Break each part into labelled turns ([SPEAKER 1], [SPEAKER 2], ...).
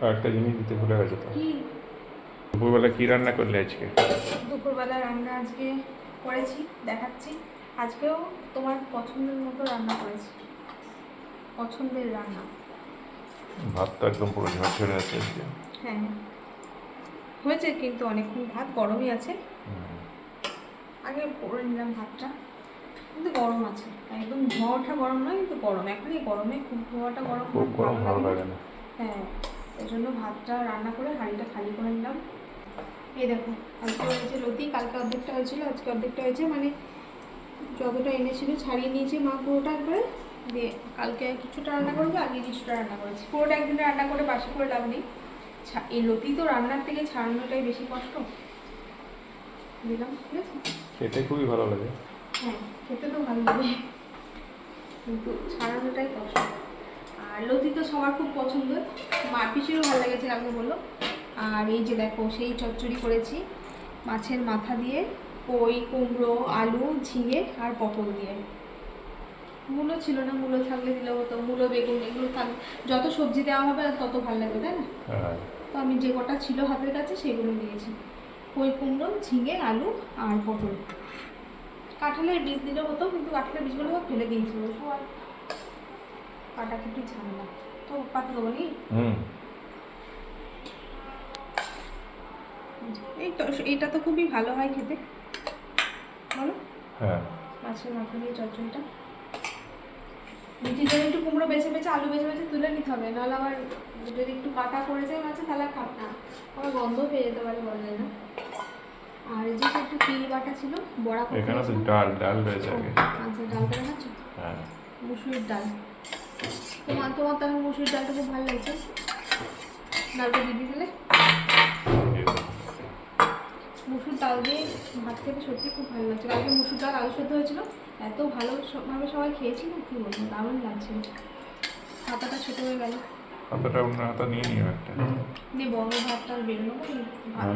[SPEAKER 1] একটা জিনিস দিতে ভুলে গেছে তো?
[SPEAKER 2] কি?
[SPEAKER 1] দুপুরবেলা কি রান্না করলে আজকে?
[SPEAKER 2] দুপুরবেলা রান্না আজকে করেছি দেখাচ্ছি। আজকেও তোমার পছন্দের মতো রান্না করেছি। পছন্দের রান্না।
[SPEAKER 1] ভাত তো একদম পুরো ঝড় ঝরে আছে আজকে।
[SPEAKER 2] হ্যাঁ হ্যাঁ। হয়েছে কিন্তু অনেকক্ষণ ভাত গরমই আছে। আগে করে নিলাম ভাতটা। কিন্তু গরম আছে। একদম ধোয়াটা গরম নয় কিন্তু গরম। এখনই গরমে খুব ধোয়াটা গরম
[SPEAKER 1] খুব গরম ভালো লাগে না।
[SPEAKER 2] হ্যাঁ। এই জন্য ভাতটা রান্না করে হাঁড়িটা খালি করে নিলাম। এই দেখো আজকে হয়েছে লতি কালকে অর্ধেকটা হয়েছিল আজকে অর্ধেকটা হয়েছে মানে যতটা এনেছিল ছাড়িয়ে নিয়েছে মা পুরোটা একবারে। দিয়ে কালকে কিছুটা রান্না করব আগে কিছুটা রান্না করেছি। পুরোটা একদিনে রান্না করে বাসি করে লাভ নেই। এই লতি তো রান্নার থেকে ছাড়ানোটাই বেশি কষ্ট। দিলাম ঠিক আছে?
[SPEAKER 1] খেতে খুবই ভালো লাগে।
[SPEAKER 2] হ্যাঁ খেতে তো ভালো লাগে। কিন্তু ছাড়ানোটাই কষ্ট। লতি তো সবার খুব পছন্দ। মা পিসিরও ভালো লেগেছে কালকে বলল আর এই যে দেখো সেই চচ্চড়ি করেছি মাছের মাথা দিয়ে কই কুমড়ো আলু ঝিঙে আর পটল দিয়ে। মূলো ছিল না মূলো থাকলে দিলে হতো। মূলো বেগুন এগুলো থাকলে যত সবজি দেওয়া হবে তত ভালো লাগবে তাই না?
[SPEAKER 1] হ্যাঁ।
[SPEAKER 2] তো আমি যে কটা ছিল হাতের কাছে সেগুলো দিয়েছি। কই কুমড়ো ঝিঙে আলু আর পটল। কাঁঠালের বীজ দিলে হতো কিন্তু কাঁঠালের বীজগুলো ফেলে দিয়েছিল। সবাই কাটাকুটি ঝামেলা। তো পাতা দেবো নি
[SPEAKER 1] হুম।
[SPEAKER 2] এই তো এইটা তো খুবই ভালো হয় খেতে। বলো।
[SPEAKER 1] হ্যাঁ।
[SPEAKER 2] মাছের মাথা দিয়ে চচ্চড়িটা। জন্য একটু কুমড়ো বেছে বেছে আলু বেছে বেছে তুলে নিতে হবে। নাহলে আবার যদি একটু কাটা পড়ে যায় মাছে তাহলে আর খাব না আবার গন্ধ পেয়ে যেতে পারে বলা না। আর এই যে একটু তিল বাটা ছিল বড়া
[SPEAKER 1] এখানে তো ডাল ডাল রয়েছে আগে।
[SPEAKER 2] আচ্ছা ডালটা দেখাচ্ছ
[SPEAKER 1] হ্যাঁ।
[SPEAKER 2] মুসুরির ডাল। তোমার তোমার তো এখন মুসুরির ডালটা খুব ভালো লাগছে। ডালটা দিয়ে দিলে
[SPEAKER 1] এই
[SPEAKER 2] মুসুর ডাল দিয়ে ভাত খেতে সত্যি খুব ভালো লাগছে। কালকে মুসুর ডাল আলু সেদ্ধ হয়েছিল। এত ভালো ভাবে সবাই খেয়েছি না কি বলব দারুণ লাগছিল হাতাটা ছোট হয়ে গেল।
[SPEAKER 1] হাতাটা অন্য হাতা নিয়ে নিও একটা।
[SPEAKER 2] নিয়ে বড় ভাতটা আর বেরোনো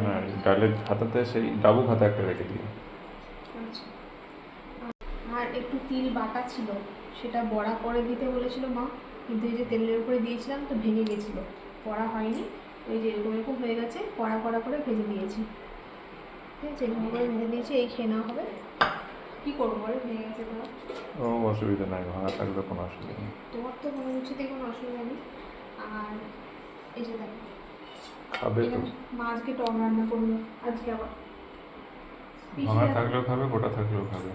[SPEAKER 1] না ডালের হাতাতে সেই ডাবু হাতা একটা রেখে দিও
[SPEAKER 2] আচ্ছা। আর একটু তিল বাটা ছিল। সেটা বড়া করে দিতে বলেছিল মা কিন্তু এই যে তেলের উপরে দিয়েছিলাম তো ভেঙে গেছিল কড়া হয়নি ওই যে এরকম এরকম হয়ে গেছে কড়া কড়া করে ভেজে দিয়েছি ঠিক আছে এরকম করে ভেজে দিয়েছি এই খেয়ে নেওয়া হবে। কী করব বলো ভেঙে গেছে তোমার
[SPEAKER 1] ও অসুবিধা নাই ভাঙা থাকলে কোনো অসুবিধা নেই।
[SPEAKER 2] তোমার তো কোনো কিছুতে কোনো অসুবিধা নেই। আর এই যে দেখো
[SPEAKER 1] খাবে তো।
[SPEAKER 2] মা আজকে টক রান্না করল আজকে আবার।
[SPEAKER 1] ভাঙা থাকলেও খাবে গোটা থাকলেও খাবে।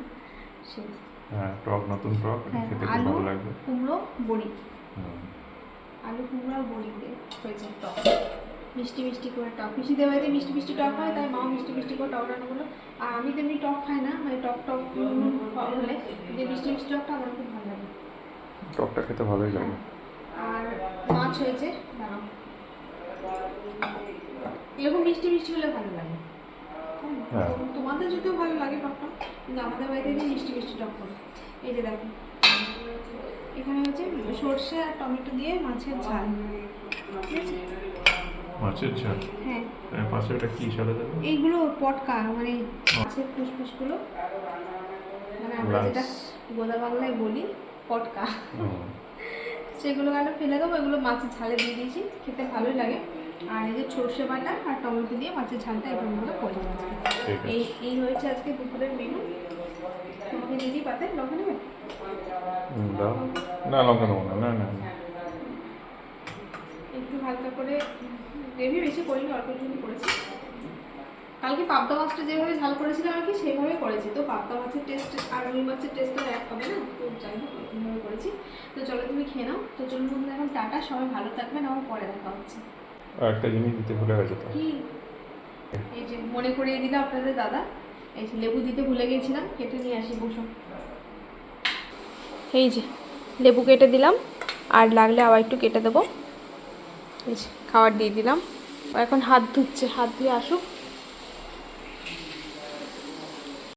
[SPEAKER 2] সেই।
[SPEAKER 1] হ্যাঁ টক নতুন টক
[SPEAKER 2] হ্যাঁ,
[SPEAKER 1] খেতে খুব
[SPEAKER 2] আলু
[SPEAKER 1] ভালো লাগবে।
[SPEAKER 2] কুমড়ো বড়ি। আলু কুমড়ো আর বড়ি দিয়ে হয়েছে টক। মিষ্টি মিষ্টি করে টক। মিষ্টিদের বাড়িতে মিষ্টি মিষ্টি টক হয় তাই মাও মিষ্টি মিষ্টি করে টক রান্না করল। আর আমি তেমনি টক খাই না মানে টক টক হলে যে মিষ্টি মিষ্টি টকটা আমার খুব ভালো লাগে।
[SPEAKER 1] টকটা খেতে ভালোই লাগে।
[SPEAKER 2] আর মাছ হয়েছে দাঁড়াও। এরকম মিষ্টি মিষ্টি হলে ভালো লাগে।
[SPEAKER 1] হ্যাঁ।
[SPEAKER 2] তো- তোমাদের যদিও ভালো লাগে টকটা কিন্তু আমাদের বাড়িতে যে মিষ্টি মিষ্টি টক করে। এই যে দেখো এখানে হচ্ছে সর্ষে আর টমেটো দিয়ে মাছের ঝাল।
[SPEAKER 1] মাছের ঝাল?
[SPEAKER 2] হ্যাঁ।
[SPEAKER 1] পাশে ওটা কি সালে দেবে?
[SPEAKER 2] এইগুলো পটকা মানে মাছের ফুসফুসগুলো মানে আমরা যেটা। গোদা বাংলায় বলি পটকা। সেগুলো কেন ফেলে দেবো এগুলো মাছের ঝালে দিয়ে দিয়েছি খেতে ভালোই লাগে। আর এই যে সর্ষে বাটা আর টমেটো দিয়ে মাছের ঝালটা এরকম করে
[SPEAKER 1] আছে।
[SPEAKER 2] এই এই হয়েছে আজকে দুপুরের মেনু তোমাকে দিয়ে দিই পাতে? লঙ্কা নেবে
[SPEAKER 1] না লঙ্কা নেব না না না।
[SPEAKER 2] একটু হালকা করে গ্রেভি বেশি করিনি অল্প একটু করেছি। কালকে পাবদা মাছটা যেভাবে ঝাল করেছিলাম আর কি সেভাবে করেছি। তো পাবদা মাছের টেস্ট আর রুই মাছের টেস্ট তো এক হবে না? তো যাই হোক এরকমভাবে করেছি। তো চলো তুমি খেয়ে নাও। তো চলুন এখন টাটা। সবাই ভালো থাকবেন। আমার পরে দেখা হচ্ছে।
[SPEAKER 1] একটা জিনিস দিতে ভুলে গেছে তো
[SPEAKER 2] এই যে মনে করিয়ে দিল আপনাদের দাদা, এই যে লেবু দিতে ভুলে গেছিলাম, কেটে নিয়ে আসি, বসো। এই যে লেবু কেটে দিলাম, আর লাগলে আবার একটু কেটে দেবো। খাবার দিয়ে দিলাম। এখন হাত ধুচ্ছে, হাত ধুয়ে আসুক।